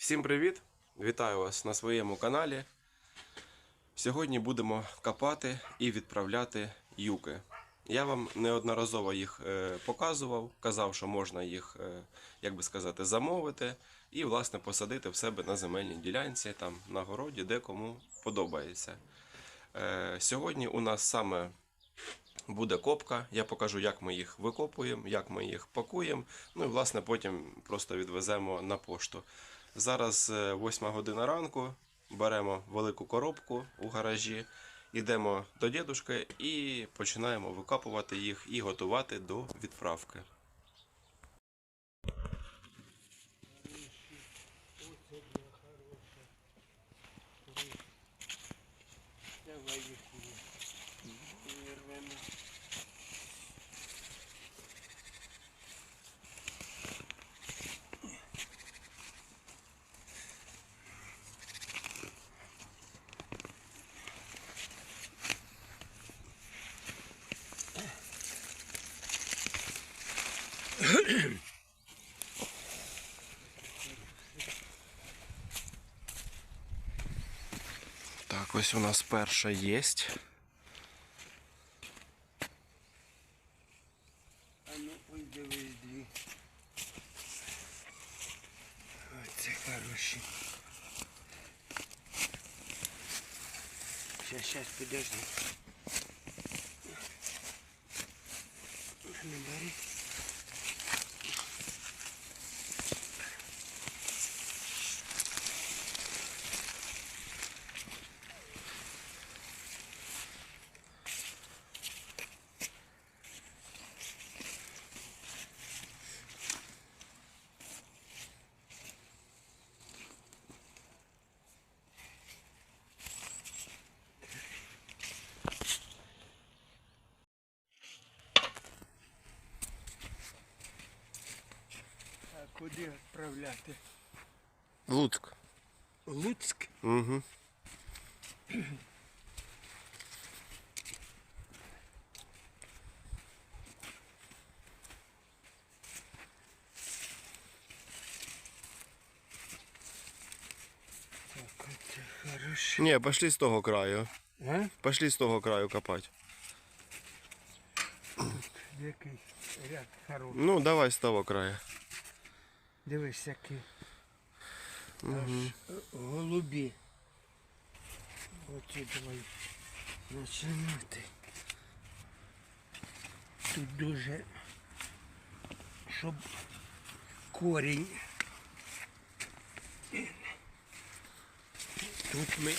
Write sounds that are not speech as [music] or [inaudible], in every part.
Всім привіт! Вітаю вас на своєму каналі. Сьогодні будемо копати і відправляти юки. Я вам неодноразово їх е, показував, казав, що можна їх, е, як би сказати, замовити і, власне, посадити в себе на земельній ділянці, там на городі, де кому подобається. Е, Сьогодні у нас саме буде копка. Я покажу, як ми їх викопуємо, як ми їх пакуємо. Ну і власне потім просто відвеземо на пошту. Зараз 8 година ранку. Беремо велику коробку у гаражі, йдемо до дідушки і починаємо викопувати їх і готувати до відправки. Давай Так, ось у нас перша є. А ну ось дивись дві. Оце хороші. Щас, щас, подожди. Куди відправляти? Луцьк. Луцьк? Угу. Хороше. Ні, пошли з того краю. А? Пошли з того краю копати. Який ряд хороший. Ну, давай з того краю. Дивись, які аж голубі. Оці давай починати. Тут дуже, щоб корінь. Тут ми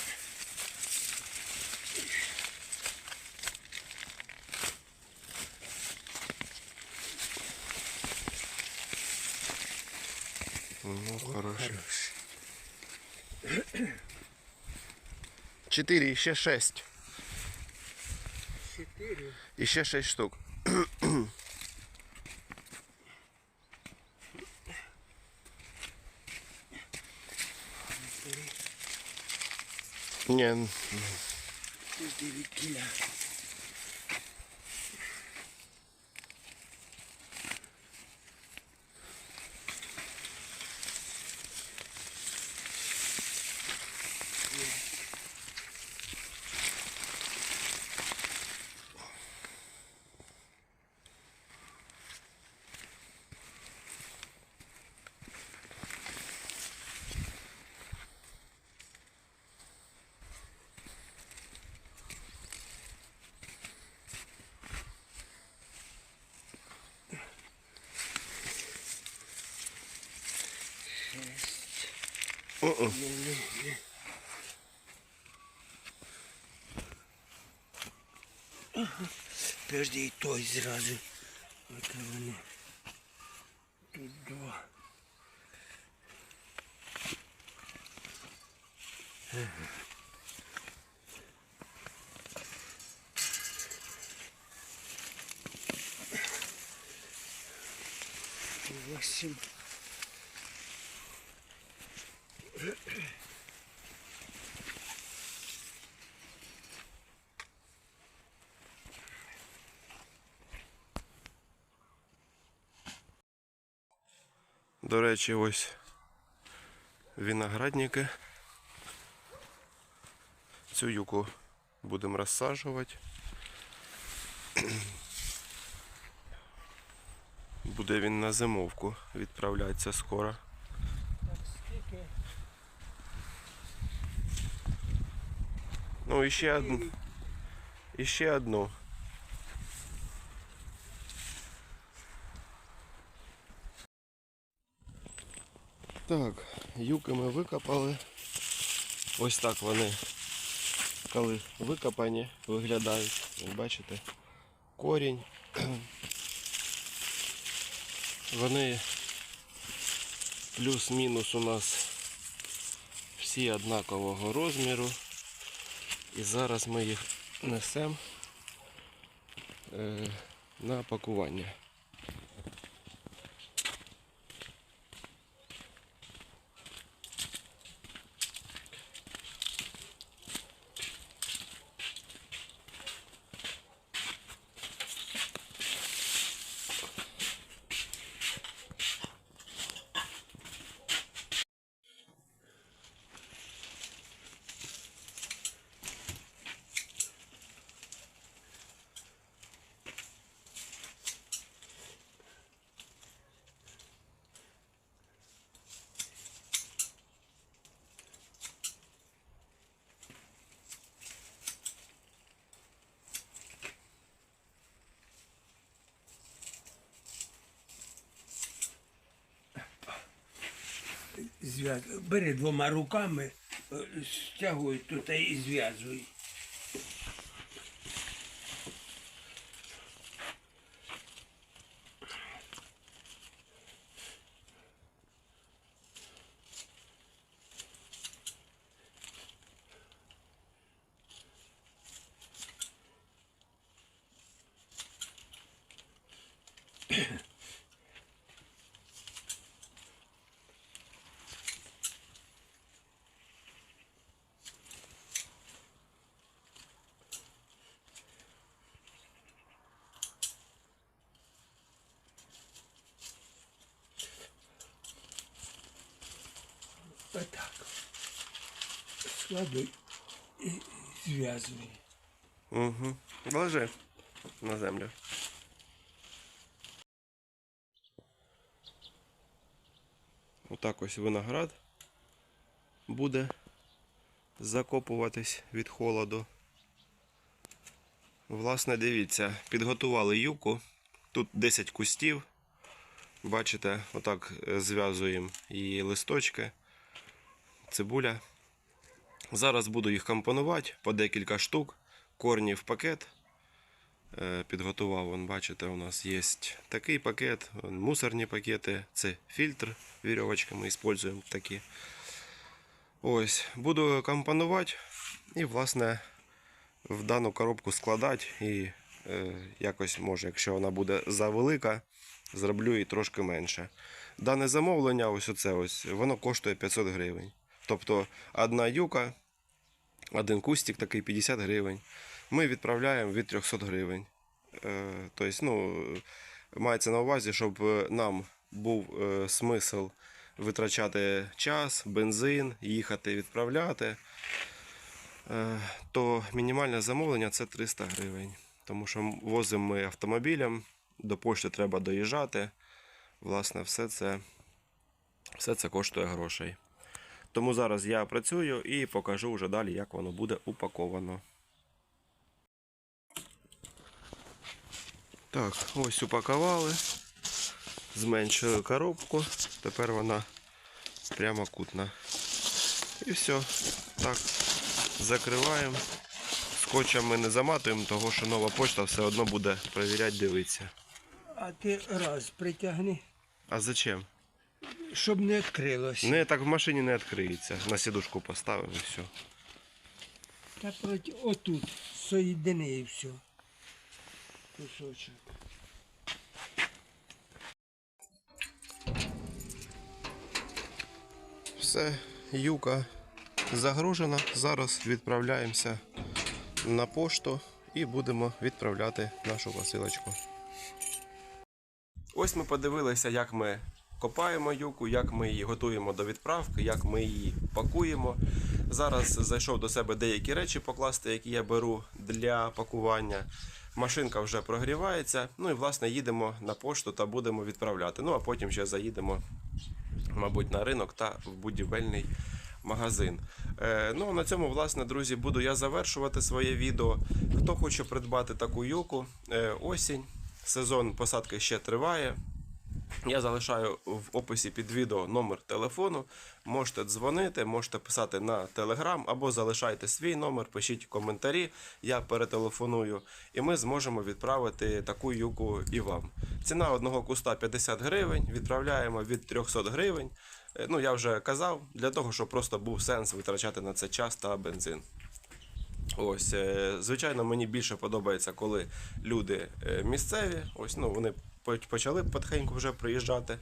Ну, хорошо. Чотири, і ще шесть. чотири. І ще шесть штук. Ні, н- Дев'ять кіля. Мгм. Не, не, не. Ага. Подожди, і той зразу. Оце вони. Тут два. Восемь. До речі, ось виноградники. Цю юку будемо розсаджувати. Буде він на зимовку відправлятися скоро. Так скільки? Ну, і ще одну. І ще одну. Так, юки ми викопали. Ось так вони, коли викопані, виглядають. Ви бачите, корінь. [clears throat] Вони плюс-мінус у нас всі однакового розміру. І зараз ми їх несемо е, на пакування. Зв'яз... Бери двома руками, е, стягуй тут і зв'язуй. Отак. Складуй і зв'язуй. Угу. Ложи на землю. Отак ось виноград буде закопуватись від холоду. Власне, дивіться, підготували юку. Тут 10 кустів. Бачите, отак зв'язуємо її листочки, цибуля. Зараз буду їх компонувати по декілька штук. Корні в пакет. Е, Підготував, вон, бачите, у нас є такий пакет, мусорні пакети, це фільтр, вірьовочки ми використовуємо такі. Ось, буду компонувати і, власне, в дану коробку складати і е, якось, може, якщо вона буде завелика, зроблю її трошки менше. Дане замовлення, ось оце ось, воно коштує 500 гривень. Тобто одна юка, один кустик такий 50 гривень. Ми відправляємо від 300 гривень. Е, тобто, ну, мається на увазі, щоб е, нам був е, смисл витрачати час, бензин, їхати відправляти, то мінімальне замовлення це 300 гривень. Тому що возимо ми автомобілем, до пошти треба доїжджати. Власне, все це, все це коштує грошей. Тому зараз я працюю і покажу вже далі, як воно буде упаковано. Так, ось упакували. Зменшили коробку. Тепер вона прямокутна. І все. Так, закриваємо. Скотчем ми не заматуємо, того що нова почта все одно буде перевіряти, дивитися. А ти раз притягни, А зачем? Щоб не відкрилося. Не, так в машині не відкриється. На сідушку поставив і все. Та проти отут соєдини і все. Кусочок. Все, юка загружена. Зараз відправляємося на пошту і будемо відправляти нашу посилочку. Ось ми подивилися, як ми копаємо юку, як ми її готуємо до відправки, як ми її пакуємо. Зараз зайшов до себе деякі речі покласти, які я беру для пакування. Машинка вже прогрівається. Ну і власне їдемо на пошту та будемо відправляти. Ну а потім ще заїдемо, мабуть, на ринок та в будівельний магазин. Е, ну, на цьому, власне, друзі, буду я завершувати своє відео. Хто хоче придбати таку юку, е, осінь, сезон посадки ще триває. Я залишаю в описі під відео номер телефону. Можете дзвонити, можете писати на телеграм або залишайте свій номер, пишіть коментарі, я перетелефоную, і ми зможемо відправити таку юку і вам. Ціна одного куста 50 гривень, відправляємо від 300 гривень. Е, Ну, я вже казав, для того, щоб просто був сенс витрачати на це час та бензин. Ось, е, звичайно, мені більше подобається, коли люди е, місцеві, ось, ну, вони почали потихеньку вже приїжджати.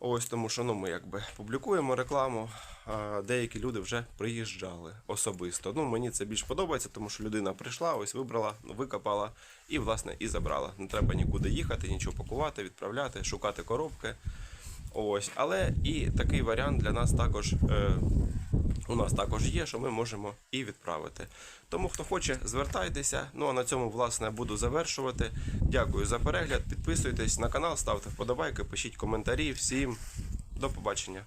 Ось тому, що ну, ми якби публікуємо рекламу, а деякі люди вже приїжджали особисто. Ну, мені це більш подобається, тому що людина прийшла, ось вибрала, викопала і, власне, і забрала. Не треба нікуди їхати, нічого пакувати, відправляти, шукати коробки. Ось, але і такий варіант для нас також. Е, у нас також є, що ми можемо і відправити. Тому хто хоче, звертайтеся. Ну а на цьому, власне, буду завершувати. Дякую за перегляд. Підписуйтесь на канал, ставте вподобайки, пишіть коментарі. Всім до побачення.